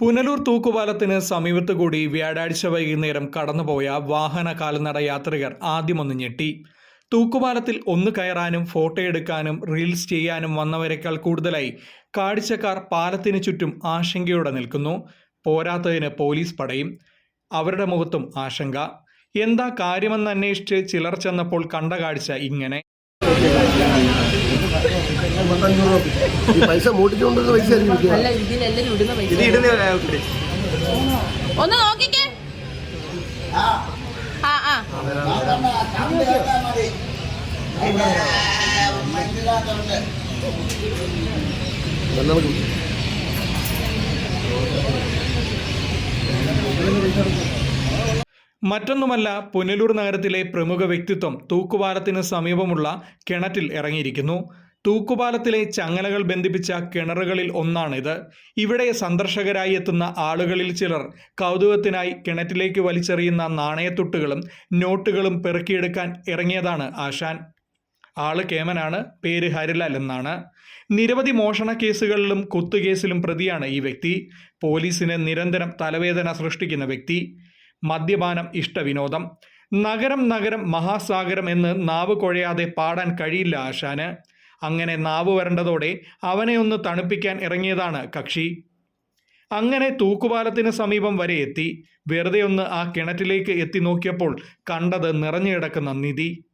പുനലൂർ തൂക്കുപാലത്തിന് സമീപത്ത് കൂടി വ്യാഴാഴ്ച വൈകുന്നേരം കടന്നുപോയ വാഹന കാൽനട യാത്രികർ ആദ്യമൊന്ന് ഞെട്ടി. തൂക്കുപാലത്തിൽ ഒന്ന് കയറാനും ഫോട്ടോ എടുക്കാനും റീൽസ് ചെയ്യാനും വന്നവരെക്കാൾ കൂടുതലായി കാഴ്ചക്കാർ പാലത്തിന് ചുറ്റും ആശങ്കയോടെ നിൽക്കുന്നു. പോരാത്തതിന് പോലീസ് പടയും. അവരുടെ മുഖത്തും ആശങ്ക. എന്താ കാര്യമെന്ന് അന്വേഷിച്ച് ചിലർ ചെന്നപ്പോൾ കണ്ട കാഴ്ച ഇങ്ങനെ. ഈ പൈസ ഒന്ന് നോക്കിക്കേ. ആ ആ. നമുക്ക് മറ്റൊന്നുമല്ല പുനലൂർ നഗരത്തിലെ പ്രമുഖ വ്യക്തിത്വം തൂക്കുപാലത്തിന് സമീപമുള്ള കിണറ്റിൽ ഇറങ്ങിയിരിക്കുന്നു. തൂക്കുപാലത്തിലെ ചങ്ങലകൾ ബന്ധിപ്പിച്ച കിണറുകളിൽ ഒന്നാണിത് ഇവിടെ സന്ദർശകരായി എത്തുന്ന ആളുകളിൽ ചിലർ കൗതുകത്തിനായി കിണറ്റിലേക്ക് വലിച്ചെറിയുന്ന നാണയത്തുട്ടുകളും നോട്ടുകളും പെറുക്കിയെടുക്കാൻ ഇറങ്ങിയതാണ് ആശാൻ. ആൾ കേമനാണ് പേര് ഹരിലാൽ എന്നാണ്. നിരവധി മോഷണ കേസുകളിലും കുത്തുകേസിലും പ്രതിയാണ് ഈ വ്യക്തി. പോലീസിന് നിരന്തരം തലവേദന സൃഷ്ടിക്കുന്ന വ്യക്തി. മദ്യപാനം ഇഷ്ടവിനോദം. നഗരം നഗരം മഹാസാഗരം എന്ന് നാവ് കുഴയാതെ പാടാൻ കഴിയില്ല ആശാന്. അങ്ങനെ നാവ് വരണ്ടതോടെ അവനെ ഒന്ന് തണുപ്പിക്കാൻ ഇറങ്ങിയതാണ് കക്ഷി. അങ്ങനെ തൂക്കുപാലത്തിന് സമീപം വരെ എത്തി. വെറുതെ ഒന്ന് ആ കിണറ്റിലേക്ക് എത്തി നോക്കിയപ്പോൾ കണ്ടത് നിറഞ്ഞു കിടക്കുന്ന നിധി.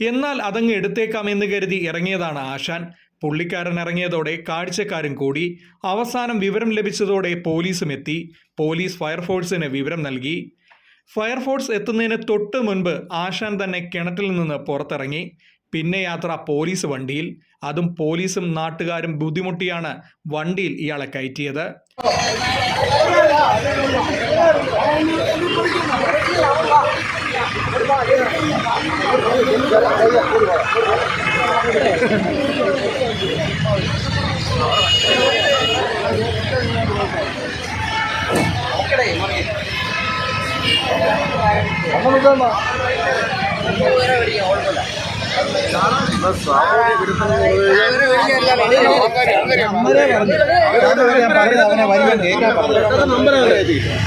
എന്നാൽ അതങ്ങ് എടുത്തേക്കാം എന്ന് കരുതി ഇറങ്ങിയതാണ് ആശാൻ. പുള്ളിക്കാരൻ ഇറങ്ങിയതോടെ കാഴ്ചക്കാരും കൂടി. അവസാനം വിവരം ലഭിച്ചതോടെ പോലീസും എത്തി. പോലീസ് ഫയർഫോഴ്സിന് വിവരം നൽകി. ഫയർഫോഴ്സ് എത്തുന്നതിന് തൊട്ട് മുൻപ് ആശാൻ തന്നെ കിണറ്റിൽ നിന്ന് പുറത്തിറങ്ങി. പിന്നെ യാത്ര പോലീസ് വണ്ടിയിൽ. അതും പോലീസും നാട്ടുകാരും ബുദ്ധിമുട്ടിയാണ് വണ്ടിയിൽ ഇയാളെ കയറ്റിയത്.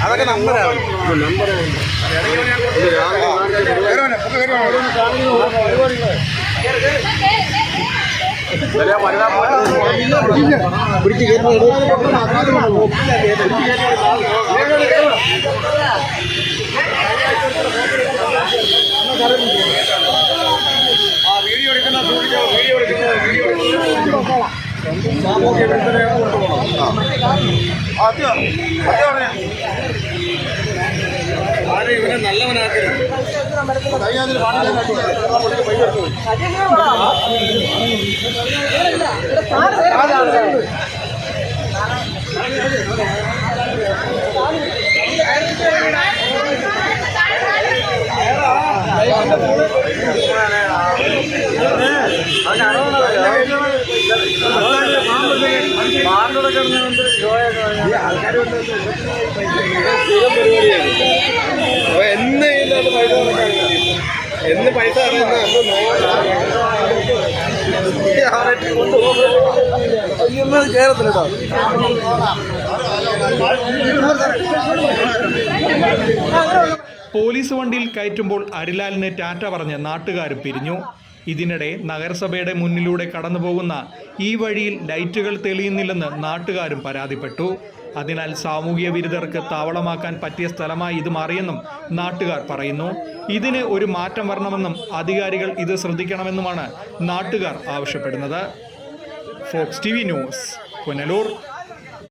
അതൊക്കെ നമ്പറാണ് പിടിച്ച് ആ വീഡിയോ എടുക്കുന്ന വീഡിയോ എടുക്കുന്ന വീഡിയോ സാമൂഹ്യ വിൽപ്പനയാണ് കൊണ്ടുപോകണം ആരും ഇവനെ നല്ലവനാക്കരുത് കഴിഞ്ഞാൽ പാടില്ലാത്ത എന്ന് ഇതിനകത്ത് പൈസ എന്ന് പൈസ അറിയുന്ന കേരളത്തിലോ പോലീസ് വണ്ടിയിൽ കയറ്റുമ്പോൾ അരിലാലിന് ടാറ്റ പറഞ്ഞ് നാട്ടുകാരും പിരിഞ്ഞു. ഇതിനിടെ നഗരസഭയുടെ മുന്നിലൂടെ കടന്നുപോകുന്ന ഈ വഴിയിൽ ലൈറ്റുകൾ തെളിയുന്നില്ലെന്ന് നാട്ടുകാരും പരാതിപ്പെട്ടു. അതിനാൽ സാമൂഹ്യ വിരുദ്ധർക്ക് താവളമാക്കാൻ പറ്റിയ സ്ഥലമായി ഇത് മാറിയെന്നും നാട്ടുകാർ പറയുന്നു. ഇതിന് ഒരു മാറ്റം വരണമെന്നും അധികാരികൾ ഇത് ശ്രദ്ധിക്കണമെന്നുമാണ് നാട്ടുകാർ ആവശ്യപ്പെടുന്നത്. Fox T V news Punalur.